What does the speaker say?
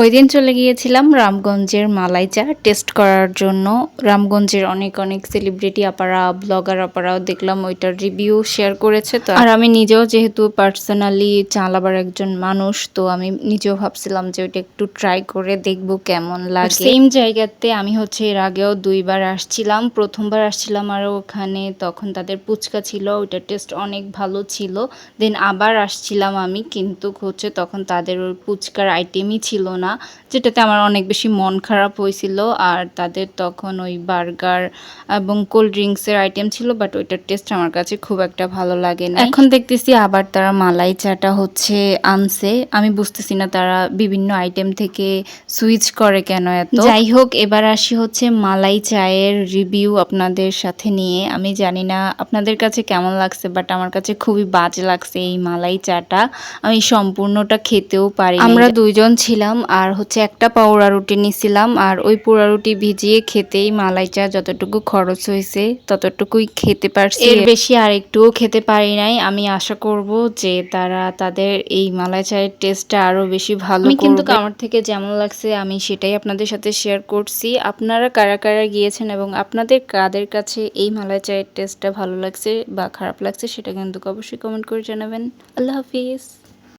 ওই দিন চলে গিয়েছিলাম রামগঞ্জের মালাই চা টেস্ট করার জন্য। রামগঞ্জের অনেক অনেক সেলিব্রিটি আপারা ব্লগার আপারাও দেখলাম ওইটার রিভিউ শেয়ার করেছে। তো আর আমি নিজেও যেহেতু পার্সোনালি চালাবার একজন মানুষ তো আমি নিজেও ভাবছিলাম যে ওইটা একটু ট্রাই করে দেখব কেমন লাগে। সেম জায়গাতে আমি হচ্ছে এর আগেও দুইবার আসছিলাম প্রথমবার আসছিলাম আর ওখানে তখন তাদের পুচকা ছিল ওইটার টেস্ট অনেক ভালো ছিল। দেন আবার আসছিলাম আমি কিন্তু হচ্ছে তখন তাদের ওই পুচকার আইটেমই ছিল না। যেটাতে আমার অনেক বেশি মন খারাপ হয়েছিল। আর তাদের তখন ওই বার্গার এবং কোল্ড ড্রিঙ্কসের আইটেম ছিল বাট ওইটার টেস্ট আমার কাছে খুব একটা ভালো লাগে না এখন দেখতেছি আবার তারা মালাই চাটা হচ্ছে আনছে। আমি বুঝতেছি না তারা বিভিন্ন আইটেম থেকে সুইচ করে কেন এত। যাই হোক এবার আসি হচ্ছে মালাই চায়ের রিভিউ আপনাদের সাথে নিয়ে। আমি জানি না আপনাদের কাছে কেমন লাগছে বাট আমার কাছে খুবই বাজে লাগছে এই মালাই চাটা। আমি সম্পূর্ণটা খেতেও পারি আমরা দুইজন ছিলাম আর হচ্ছে একটা পাউরা রুটি নিছিলাম আর ওই পোড়া রুটি ভিজিয়ে খেতেই মালাই চা যতটুকু খরচ হয়েছে ততটুকুই খেতে পারছি। এর বেশি আর একটুও খেতে পারি নাই। আমি আশা করব যে তারা তাদের এই মালাই চায়ের টেস্টটা আরও বেশি ভালো আমি কিন্তু আমার থেকে যেমন লাগছে আমি সেটাই আপনাদের সাথে শেয়ার করছি। আপনারা কারা কারা গিয়েছেন এবং আপনাদের কাদের কাছে এই মালাই চায়ের টেস্টটা ভালো লাগছে বা খারাপ লাগছে সেটা কিন্তু অবশ্যই কমেন্ট করে জানাবেন। আল্লাহ হাফিজ।